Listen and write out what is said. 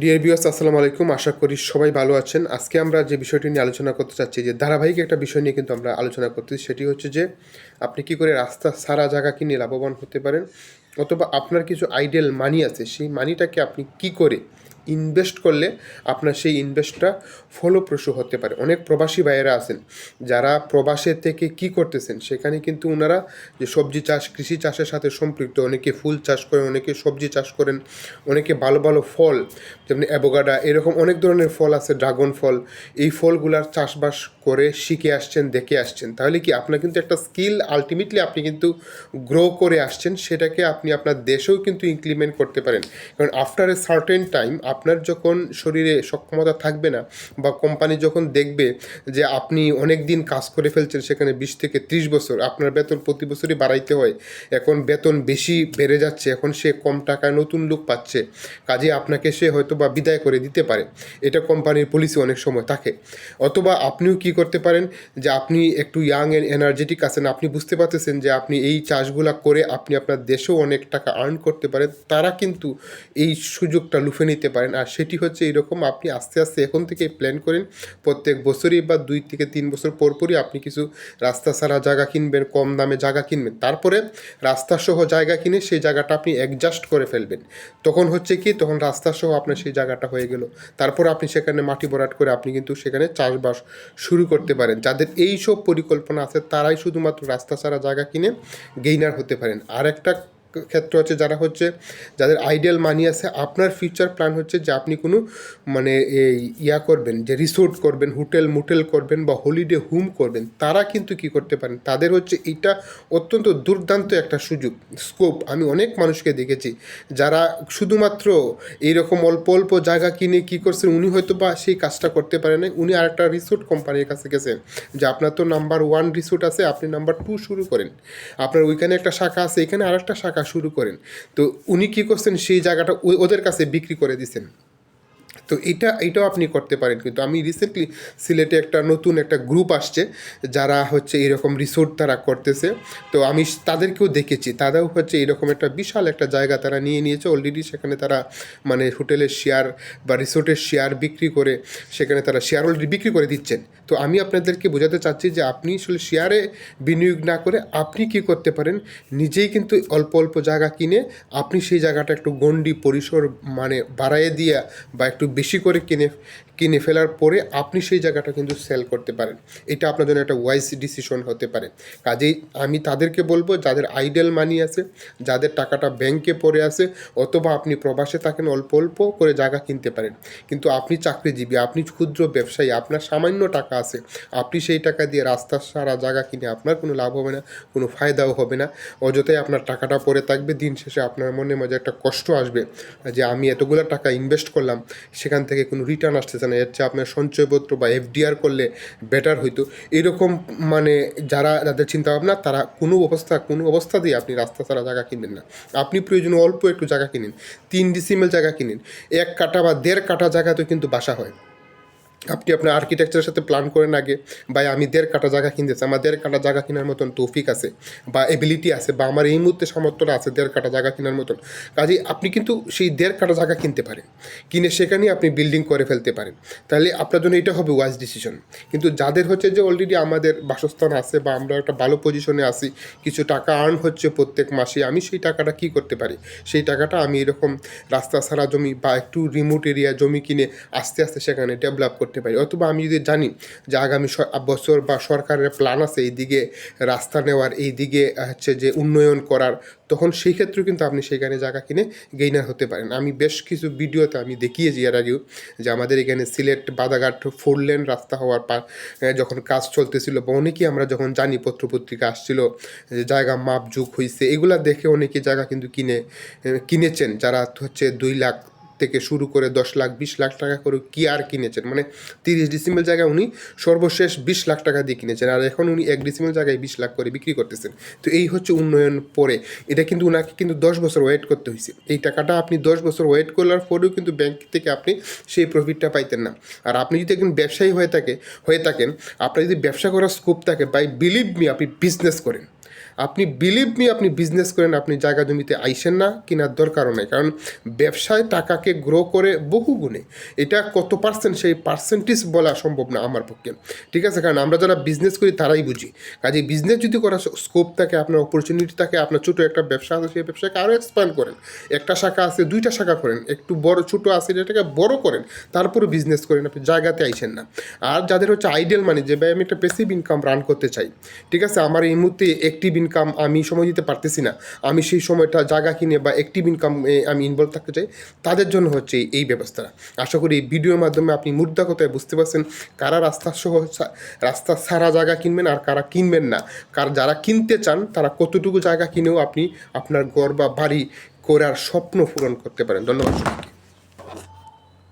Deer বিওস আসসালামু আলাইকুম। আশা করি সবাই ভালো আছেন। আজকে আমরা যে বিষয়টি নিয়ে আলোচনা করতে চাচ্ছি, যে ধারাবাহিক একটা বিষয় নিয়ে কিন্তু আমরা আলোচনা করতেছি সেটি হচ্ছে যে আপনি কি করে রাস্তা সারা জায়গা কিনে লাভবান হতে পারেন? অথবা আপনার কিছু আইডিয়াল মানি আছে, সেই মানিটাকে আপনি কি করে ইনভেস্ট করলে আপনার সেই ইনভেস্টটা ফলপ্রসূ হতে পারে। অনেক প্রবাসী ভাইয়েরা আছেন, যারা প্রবাসে থেকে কি করতেছেন, সেখানে কিন্তু ওনারা যে সবজি চাষ, কৃষি চাষের সাথে সম্পৃক্ত, অনেকে ফুল চাষ করেন অনেকে সবজি চাষ করেন, অনেকে ভালো ভালো ফল, যেমন অ্যাবোগাডা এরকম অনেক ধরনের ফল আছে, ড্রাগন ফল, এই ফলগুলার চাষবাস করে শিখে আসছেন, দেখে আসছেন। তাহলে কি আপনার কিন্তু একটা স্কিল আলটিমেটলি আপনি কিন্তু গ্রো করে আসছেন, সেটাকে আপনি আপনার দেশেও কিন্তু ইমপ্লিমেন্ট করতে পারেন। কারণ আফটার এ সার্টেন টাইম আপনার যখন শরীরে সক্ষমতা থাকবে না বা কোম্পানি যখন দেখবে যে আপনি অনেক দিন কাজ করে ফেলছেন, সেখানে বিশ থেকে ত্রিশ বছর, আপনার বেতন প্রতি বছরই বাড়াইতে হয়। এখন বেতন বেশি বেড়ে যাচ্ছে, এখন সে কম টাকায় নতুন লোক পাচ্ছে, কাজে আপনাকে সে হয়তো বা বিদায় করে দিতে পারে। এটা কোম্পানির পলিসি অনেক সময় থাকে। অথবা আপনিও কি করতে পারেন যে আপনি একটু ইয়াং অ্যান্ড এনার্জেটিক আছেন, আপনি বুঝতে পারতেছেন যে আপনি এই চাষগুলা করে আপনি আপনার দেশেও অনেক টাকা আর্ন করতে পারেন, তারা কিন্তু এই সুযোগটা লুফে নিতে পারেন। আর সেটি হচ্ছে এরকম আপনি আস্তে আস্তে এখন থেকে প্ল্যান করেন, প্রত্যেক বছরই বা দুই থেকে তিন বছর পর পরই আপনি কিছু রাস্তা ছাড়া জায়গা কিনবেন, কম দামে জায়গা কিনবেন। তারপরে রাস্তা সহ জায়গা কিনে সেই জায়গাটা আপনি অ্যাডজাস্ট করে ফেলবেন। তখন হচ্ছে কি, তখন রাস্তা সহ আপনার সেই জায়গাটা হয়ে গেল। তারপর আপনি সেখানে মাটি ভরাট করে আপনি কিন্তু সেখানে চাষবাস শুরু করতে পারেন। যাদের এই সব পরিকল্পনা আছে, তারাই শুধুমাত্র রাস্তা ছাড়া জায়গা কিনে গেইনার হতে পারেন। আর একটা ক্ষেত্র আছে যারা হচ্ছে যাদের আইডিয়াল মানি আছে, আপনার ফিউচার প্ল্যান হচ্ছে যে আপনি কোনো মানে এই ইয়া করবেন, যে রিসোর্ট করবেন হোটেল মোটেল করবেন বা হলিডে হোম করবেন, তারা কিন্তু কি করতে পারেন? তাদের হচ্ছে এটা অত্যন্ত দুর্দান্ত একটা সুযোগ স্কোপ আমি অনেক মানুষকে দেখেছি যারা শুধুমাত্র এইরকম অল্প অল্প জায়গা কিনে কি করছেন, উনি হয়তো বা সেই কাজটা করতে পারেন উনি আরেকটা রিসোর্ট কোম্পানির কাছে গেছেন, যে আপনার তো নাম্বার ওয়ান রিসোর্ট আছে, আপনি নাম্বার টু শুরু করেন। আপনার ওইখানে একটা শাখা আছে, এখানে আরেকটা শাখা শুরু করেন। তো উনি কী করছেন? সেই জায়গাটা ওদের কাছে বিক্রি করে দিছেন তো এটা, এটাও আপনি করতে পারেন। কিন্তু আমি রিসেন্টলি সিলেটে একটা নতুন একটা গ্রুপ আসছে, যারা হচ্ছে এরকম রিসোর্ট তারা করতেছে। তো আমি তাদেরকেও দেখেছি। তারাও হচ্ছে এরকম একটা বিশাল একটা জায়গা তারা নিয়ে নিয়েছে। অলরেডি সেখানে তারা মানে হোটেলের শেয়ার বা রিসোর্টের শেয়ার বিক্রি করে, সেখানে তারা শেয়ার অলরেডি বিক্রি করে দিচ্ছেন। তো আমি আপনাদেরকে বোঝাতে চাচ্ছি যে আপনি আসলে শেয়ারে বিনিয়োগ না করে আপনি কি করতে পারেন? নিজেই কিন্তু অল্প অল্প জায়গা কিনে, আপনি সেই জায়গাটা একটু গণ্ডি পরিসর মানে বাড়াইয়ে দিয়ে বা একটু বেশি করে কিনে কিনে ফেলার পরে আপনি সেই জায়গাটা কিন্তু সেল করতে পারেন। এটা আপনার জন্য একটা ওয়াইজ ডিসিশন হতে পারে। কাজেই আমি তাদেরকে বলব, যাদের আইডেল মানি আছে, যাদের টাকাটা ব্যাংকে পড়ে আছে, অথবা আপনি প্রবাসে থাকেন অল্প অল্প করে জায়গা কিনতে পারেন। কিন্তু আপনি চাকরিজীবী, আপনি ক্ষুদ্র ব্যবসায়ী, আপনার সামান্য টাকা আছে, আপনি সেই টাকা দিয়ে রাস্তা সারা জায়গা কিনে আপনার কোনো লাভ হবে না, কোনো ফায়দাও হবে না। অযথাই আপনার টাকাটা পড়ে থাকবে, দিন শেষে আপনার মনে মাঝে একটা কষ্ট আসবে যে আমি এতগুলো টাকা ইনভেস্ট করলাম, সেখান থেকে কোনো রিটার্ন আসতেছে না এর চেয়ে আপনার সঞ্চয়পত্র বা এফডিআর করলে বেটার হইতো। এরকম মানে যারা যাদের চিন্তা ভাবনা তারা কোনো অবস্থা কোনো অবস্থা দিয়ে আপনি রাস্তা ছাড়া জায়গা কিনবেন না। আপনি প্রয়োজনে অল্প একটু জায়গা কিনেন, তিন ডিসিমেল জায়গা কিনেন। এক কাটা বা দেড় কাটা জায়গাতেও কিন্তু বাসা হয়। আপনি আপনার আর্কিটেকচারের সাথে প্ল্যান করেন আগে বা আমি দেড় কাটা জায়গা কিনতেছি আমার দেড় কাটা জায়গা কেনার মতন তৌফিক আছে বা এবিলিটি আছে বা আমার এই মুহূর্তে সামর্থ্যটা আছে দেড় কাটা জায়গা কেনার মতন। কাজেই আপনি কিন্তু সেই দেড় কাটা জায়গা কিনতে পারেন। কিনে সেখানেই আপনি বিল্ডিং করে ফেলতে পারেন। তাহলে আপনার জন্য এটা হবে ওয়াইজ ডিসিশন কিন্তু যাদের হচ্ছে যে অলরেডি আমাদের বাসস্থান আছে বা আমরা একটা ভালো পজিশনে আছি, কিছু টাকা আর্ন হচ্ছে প্রত্যেক মাসে, আমি সেই টাকাটা কি করতে পারি? সেই টাকাটা আমি এরকম রাস্তা ছাড়া জমি বা একটু রিমোট এরিয়া জমি কিনে আস্তে আস্তে সেখানে ডেভেলপ করতে পারি। অথবা আমি যদি জানি যে আগামী বছর বা সরকারের প্ল্যান আছে এই দিকে রাস্তা নেওয়ার, এই দিকে হচ্ছে যে উন্নয়ন করার, তখন সেই ক্ষেত্রেও কিন্তু আপনি সেখানে জায়গা কিনে গেইনার হতে পারেন। আমি বেশ কিছু ভিডিওতে আমি দেখিয়েছি এর আগেও যে আমাদের এখানে সিলেট, বাদাঘাট ফোর লেন রাস্তা হওয়ার পর যখন কাজ চলতেছিল বা অনেকেই আমরা যখন জানি পত্রপত্রিকা আসছিল যে জায়গা মাপ যুগ হয়েছে এগুলা দেখে অনেকে জায়গা কিন্তু কিনে কিনেছেন। যারা হচ্ছে দুই লাখ থেকে শুরু করে দশ লাখ, বিশ লাখ টাকা করে কি আর কিনেছেন? মানে তিরিশ ডিসিমেল জায়গায় উনি সর্বশেষ বিশ লাখ টাকা দিয়ে কিনেছেন আর এখন উনি এক ডিসিমেল জায়গায় বিশ লাখ করে বিক্রি করতেছেন। তো এই হচ্ছে উন্নয়ন পরে। এটা কিন্তু ওনাকে কিন্তু দশ বছর ওয়েট করতে হয়েছে। এই টাকাটা আপনি দশ বছর ওয়েট করার পরেও কিন্তু ব্যাংক থেকে আপনি সেই প্রফিটটা পাইতেন না। আর আপনি যদি একজন ব্যবসায়ী হয়ে থাকে, হয়ে থাকেন, আপনার যদি ব্যবসা করার স্কোপ থাকে বাই বিলিভ মি আপনি বিজনেস করেন। আপনি বিলিভ মি আপনি বিজনেস করেন, আপনি জায়গা জমিতে আইসেন না, কেনার দরকারও নেই। কারণ ব্যবসায় টাকাকে গ্রো করে বহু গুণে। এটা কত পার্সেন্ট সেই পার্সেন্টেজ বলা সম্ভব না আমার পক্ষে। ঠিক আছে? কারণ আমরা যারা বিজনেস করি, তারাই বুঝি। কাজে বিজনেস যদি করার স্কোপ থাকে, আপনার অপরচুনিটি থাকে, আপনার ছোটো একটা ব্যবসা আছে, সেই ব্যবসাকে আরও এক্সপ্যান্ড করেন। একটা শাখা আছে, দুইটা শাখা করেন। একটু বড়, ছোটো আছে যেটাকে বড় করেন। তারপরে বিজনেস করেন, আপনি জায়গাতে আইসেন না। আর যাদের হচ্ছে আইডিয়াল মানে যে ভাই আমি একটা পেসিভ ইনকাম রান করতে চাই। ঠিক আছে? আমার এই মুহূর্তে অ্যাক্টিভ ইনকাম আমি সময় দিতে পারতেছি না। আমি সেই সময়টা জায়গা কিনে বা অ্যাক্টিভ ইনকাম আমি ইনভলভ থাকতে চাই, তাদের জন্য হচ্ছে এই ব্যবস্থা আশা করি এই ভিডিওর মাধ্যমে আপনি মুদ্রা কথায় বুঝতে পারছেন কারা রাস্তা সহ রাস্তা সারা জায়গা কিনবেন আর কারা কিনবেন না। কার যারা কিনতে চান, তারা কতটুকু জায়গা কিনেও আপনি আপনার ঘর বা বাড়ি করার স্বপ্ন পূরণ করতে পারেন। ধন্যবাদ সবাইকে।